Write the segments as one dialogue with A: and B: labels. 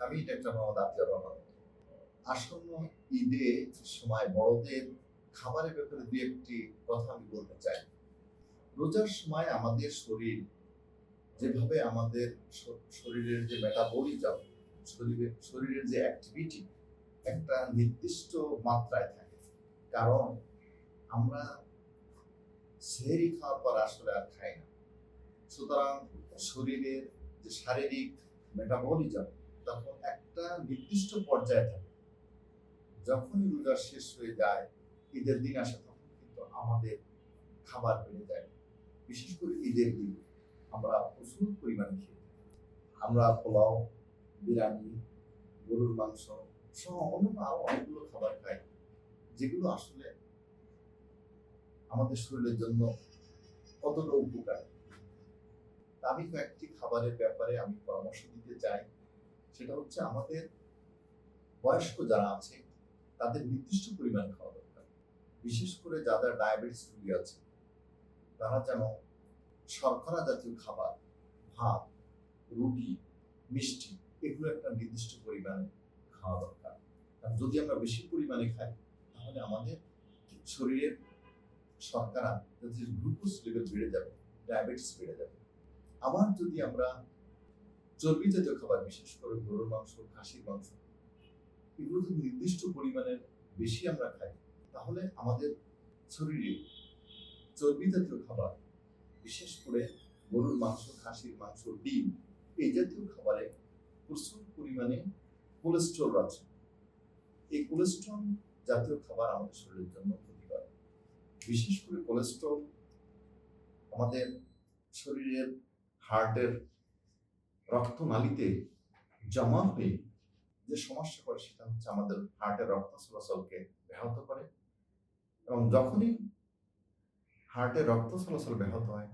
A: আমি ডাক্তার মোহাম্মদ আফজার রহমান আসন্ন ঈদে সময় বড়দের খাবারের ব্যাপারে দু একটি কথা আমি বলতে চাই। রোজার সময় আমাদের শরীর, যেভাবে আমাদের শরীরের যে মেটাবলিজম শরীরের শরীরের যে অ্যাক্টিভিটি একটা নির্দিষ্ট মাত্রায় থাকে। কারণ আমরা সেহরি খাওয়ার পর আসলে আর খাই না। সুতরাং শরীরের যে শারীরিক মেটাবলিজম তখন একটা নির্দিষ্ট পর্যায়ে থাকে। যখনই রোজা শেষ হয়ে যায়, ঈদের দিন আসে, তখন কিন্তু আমাদের খাবার বেড়ে যায়। বিশেষ করে ঈদের দিন আমরা প্রচুর পরিমাণে খেয়ে। আমরা পোলাও, বিরিয়ানি, গরুর মাংস সহ অন্যান্য আরও অনেকগুলো খাবার খাই, যেগুলো আসলে আমাদের শরীরের জন্য কতটা উপকার। আমি কয়েকটি খাবারের ব্যাপারে আমি পরামর্শ দিতে চাই। সেটা হচ্ছে আমাদের বয়স্ক যারা আছে, তাদের নির্দিষ্ট পরিমাণ খাওয়া দরকার। বিশেষ করে যাদের ডায়াবেটিস রোগী আছে, তারা যেন শর্করা জাতীয় খাবার, ভাত, রুটি, মিষ্টি, এগুলো একটা নির্দিষ্ট পরিমাণে খাওয়া দরকার। কারণ যদি আমরা বেশি পরিমাণে খাই, তাহলে আমাদের শরীরের শর্করা গ্লুকোজ লেভেল বেড়ে যাবে ডায়াবেটিস বেড়ে যাবে। আবার যদি আমরা চর্বি জাতীয় খাবার, বিশেষ করে গরুর মাংস, খাসির মাংস, এগুলো যদি নির্দিষ্ট পরিমাণের বেশি আমরা খাই, তাহলে আমাদের শরীরে চর্বি জাতীয় খাবার, বিশেষ করে গরুর মাংস, খাসির মাংস, ডিম, এই জাতীয় খাবারে প্রচুর পরিমাণে কোলেস্ট্রল আছে। এই কোলেস্ট্রল জাতীয় খাবার আমাদের শরীরের জন্য ক্ষতিকর। বিশেষ করে কোলেস্ট্রল আমাদের শরীরের হার্টের রক্তনালীতে জমা হয়ে যে সমস্যা করে, সেটা হচ্ছে আমাদের হার্টের রক্ত চলাচলকে ব্যাহত করে। এবং যখনই হার্টের রক্ত চলাচল ব্যাহত হয়,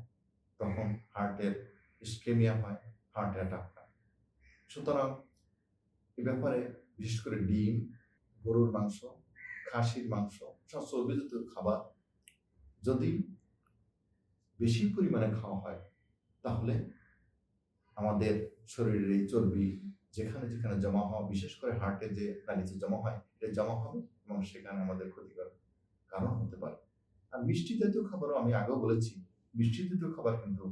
A: তখন হার্টের স্কেমিয়া হয়, হার্ট অ্যাটাক হয়। সুতরাং এ ব্যাপারে বিশেষ করে ডিম, গরুর মাংস, খাসির মাংস, সব চর্বিযুক্ত খাবার যদি বেশি পরিমাণে খাওয়া হয়, তাহলে আমাদের শরীরের এই চর্বি যেখানে যেখানে জমা হওয়া, বিশেষ করে হার্টে যে নালিতে জমা হয়, এটা জমা হবে এবং সেখানে আমাদের ক্ষতিকর কারণ হতে পারে। আর মিষ্টি জাতীয় খাবারও আমি আগেও বলেছি, মিষ্টি জাতীয় খাবার কিন্তু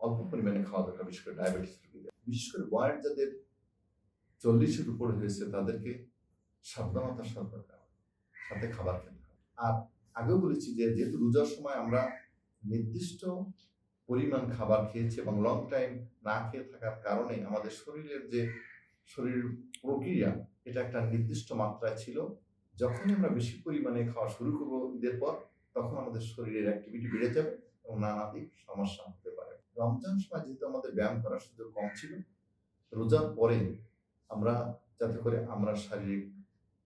A: অল্প পরিমাণে খাওয়া দরকার, বিশেষ করে ডায়াবেটিস রোগীদের। বিশেষ করে বয়স যাদের চল্লিশের উপরে হয়েছে, তাদেরকে সাবধানতার সাথে সাথে খাবার খেতে হবে। আর আগেও বলেছি যে, যেহেতু রোজার সময় আমরা নির্দিষ্ট পরিমাণ খাবার খেয়েছি এবং লং টাইম না খেয়ে থাকার কারণে আমাদের শরীরের যে শরীর প্রক্রিয়া, এটা একটা নির্দিষ্ট মাত্রায় ছিল। যখনই আমরা বেশি পরিমাণে খাওয়া শুরু করব ঈদের পর, তখন আমাদের শরীরের অ্যাক্টিভিটি বেড়ে যাবে এবং নানাদিক সমস্যা হতে পারে। রমজান সময় যেহেতু আমাদের ব্যায়াম করার সুযোগ কম ছিল, রোজার পরে আমরা যাতে করে আমরা শারীরিক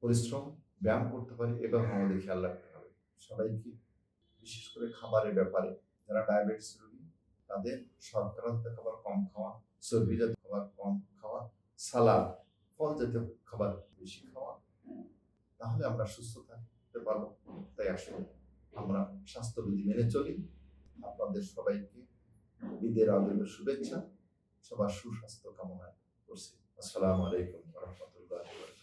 A: পরিশ্রম, ব্যায়াম করতে পারি, এবার আমাদের খেয়াল রাখতে হবে। সবাইকে বিশেষ করে খাবারের ব্যাপারে, যারা ডায়াবেটিস রোগী তাদের জাতীয় খাবার কম খাওয়া চর্বি জাতীয় খাবার কম খাওয়া, সালাদ ফল জাতীয় খাবার বেশি খাওয়া, তাহলে আমরা সুস্থ থাকতে পারব। তাই আসলে আমরা স্বাস্থ্যবিধি মেনে চলি। আপনাদের সবাইকে ঈদের আদরের শুভেচ্ছা, সবার সুস্বাস্থ্য কামনা করছি। আসসালামু আলাইকুম